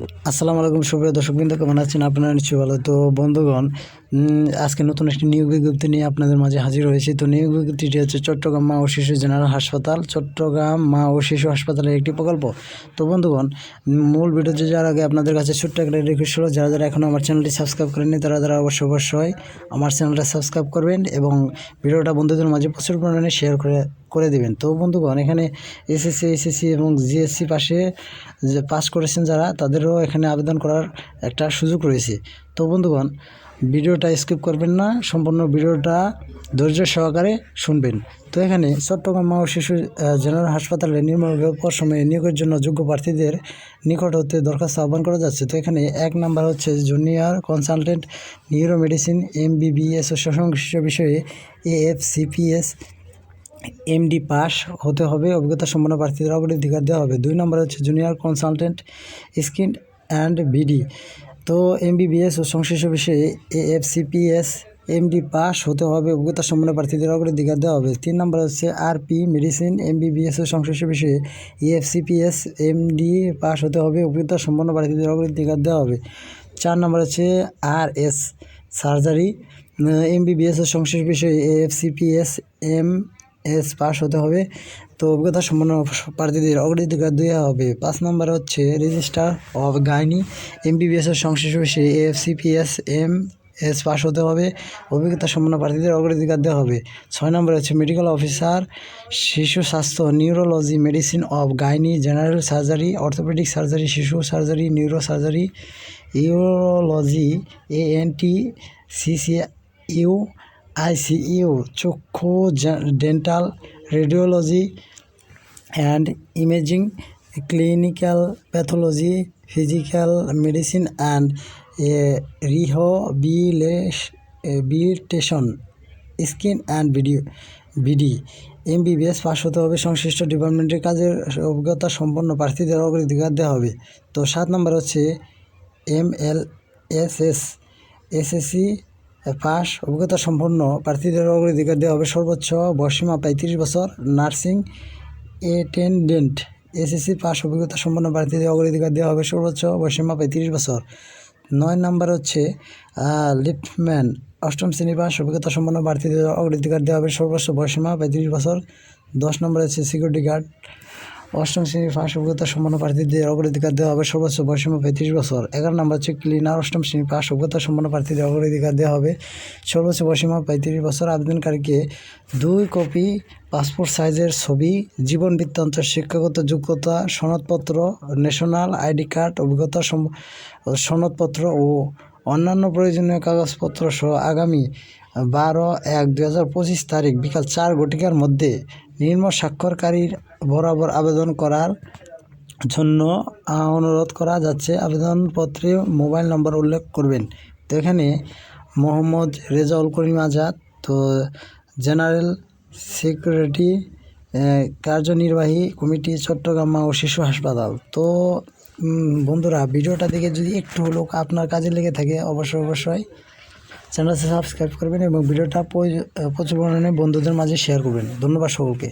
আসসালামু আলাইকুম সুপ্রিয় দর্শকবৃন্দ কেমন আছেন? আপনারা নিশ্চয়ই ভালো। তো বন্ধুগণ আজকে নতুন একটি নিয়োগ বিজ্ঞপ্তি নিয়ে আপনাদের মাঝে হাজির হয়েছি। তো নিয়োগ বিজ্ঞপ্তিটি হচ্ছে চট্টগ্রাম মা ও শিশু জেনারেল হাসপাতাল, চট্টগ্রাম মা ও শিশু হাসপাতালের একটি প্রকল্প। তো বন্ধুগণ মূল ভিডিওতে যাওয়ার আগে আপনাদের কাছে ছোট্ট একটা রিকোয়েস্ট হলো, যারা যারা এখনও আমার চ্যানেলটি সাবস্ক্রাইব করেননি, তারা তারা অবশ্যই অবশ্যই আমার চ্যানেলটা সাবস্ক্রাইব করবেন এবং ভিডিওটা বন্ধুদের মাঝে প্রচুর পরিমাণে শেয়ার করে করে দিবেন। তো বন্ধুগণ, এখানে এসএসসি এসএসসি এবং জিএসসি পাশে যে পাস করেছেন যারা, তাদেরও এখানে আবেদন করার একটা সুযোগ রয়েছে। তো বন্ধুগণ ভিডিওটা স্কিপ করবেন না, সম্পূর্ণ ভিডিওটা ধৈর্য সহকারে শুনবেন। তো এখানে চট্টগ্রাম মা ও শিশু জেনারেল হাসপাতালে নির্মল সময়ে নিয়োগের জন্য যোগ্য প্রার্থীদের নিকট হতে দরখাস্ত আহ্বান করা যাচ্ছে। তো এখানে এক নাম্বার হচ্ছে junior consultant neuro medicine M BBS ও সংশ্লিষ্ট বিষয়ে এএফসিপিএস এমডি পাস হতে হবে। অভিজ্ঞতা সম্পন্ন প্রার্থীদের অগ্রাধিকার দেওয়া হবে। দুই নম্বর হচ্ছে junior consultant skin and VD. তো এমবিবিএস ও সংশ্লিষ্ট বিষয়ে এএফসিপিএস এমডি পাস হতে হবে। অভিজ্ঞতা সম্পন্ন প্রার্থীদের অগ্রাধিকার দেওয়া হবে। তিন নম্বর হচ্ছে আরপি মেডিসিন এমবিবিএস ও সংশ্লিষ্ট বিষয়ে ইএফসিপিএস এমডি পাস হতে হবে। অভিজ্ঞতা সম্পন্ন প্রার্থীদের অগ্রাধিকার দেওয়া হবে। চার নম্বর হচ্ছে আর এস সার্জারি এমবিবিএস ও সংশ্লিষ্ট বিষয়ে এএফসিপিএস এম এস পাস হতে হবে। তো অভিজ্ঞতা সম্পন্ন প্রার্থীদের অগ্রাধিকার দেওয়া হবে। পাঁচ নম্বর হচ্ছে রেজিস্টার অফ গাইনি। এমবিবিএস এর সংশ্লিষ্ট এএফসিপিএস এম এস পাস হতে হবে। অভিজ্ঞতা সম্পন্ন প্রার্থীদের অগ্রাধিকার দেওয়া হবে। ছয় নম্বর হচ্ছে মেডিকেল অফিসার, শিশু স্বাস্থ্য, neurology, medicine of gynae, general surgery, orthopaedic surgery, শিশু surgery neuro surgery urology ENT CC U ICU, চক্ষু dental, radiology and imaging, clinical pathology, physical medicine and rehabilitation skin and VD, BD M MBBS pass হতে হবে। সংশ্লিষ্ট ডিপার্টমেন্টের কাজের অভিজ্ঞতা সম্পন্ন প্রার্থীদের অগ্রাধিকার দেওয়া হবে। তো সাত নম্বর হচ্ছে M L S S SSC pass অভিজ্ঞতা সম্পন্ন প্রার্থীদের অগ্রাধিকার দেওয়া হবে সর্বোচ্চ বয়সীমা পঁয়ত্রিশ বছর, নার্সিং অ্যাটেন্ডেন্ট, এসএসসি পাস অভিজ্ঞতা সম্পন্ন প্রার্থীদের অগ্রাধিকার দেওয়া হবে সর্বোচ্চ বয়সীমা পঁয়ত্রিশ বছর। নয় নম্বর হচ্ছে লিফটম্যান, অষ্টম শ্রেণি পাস অভিজ্ঞতা সম্পন্ন প্রার্থীদের অগ্রাধিকার দেওয়া হবে সর্বোচ্চ বয়সীমা পঁয়ত্রিশ বছর। দশ নম্বর হচ্ছে সিকিউরিটি গার্ড অষ্টম শ্রেণির পাস অভিজ্ঞতা সম্পন্ন প্রার্থীদের অগ্রাধিকার দেওয়া হবে সর্বোচ্চ বয়সীমা পঁয়ত্রিশ বছর। এগারো নম্বর হচ্ছে ক্লিনার অষ্টম শ্রেণির পাস অভিজ্ঞতা সম্পন্ন প্রার্থীদের অগ্রাধিকার দেওয়া হবে সর্বোচ্চ বয়সীমা পঁয়ত্রিশ বছর। আবেদনকারীকে দুই কপি পাসপোর্ট সাইজের ছবি, জীবন বৃত্তান্ত, শিক্ষাগত যোগ্যতা, সনদপত্র ন্যাশনাল আইডি কার্ড, অভিজ্ঞতা সনদপত্র ও অন্যান্য প্রয়োজনীয় কাগজপত্র সহ আগামী বারো এক হাজার পঁচিশ তারিখ বিকাল চার ঘটিকার মধ্যে নিম্ন স্বাক্ষরকারীর বরাবর আবেদন করার জন্য অনুরোধ করা যাচ্ছে। আবেদনপত্রে মোবাইল নম্বর উল্লেখ করবেন। তো এখানে মোহাম্মদ রেজাউল করিম আজাদ, তো জেনারেল সিকিউরিটি কার্যনির্বাহী কমিটি, চট্টগ্রাম ও শিশু হাসপাতাল। তো বন্ধুরা, ভিডিওটা দেখে যদি একটু হলেও আপনার কাজে লেগে থাকে, অবশ্যই অবশ্যই চ্যানেলটা সাবস্ক্রাইব করবেন এবং ভিডিওটা প্রচুর পরিমাণে বন্ধুদের মাঝে শেয়ার করবেন। ধন্যবাদ সকলকে।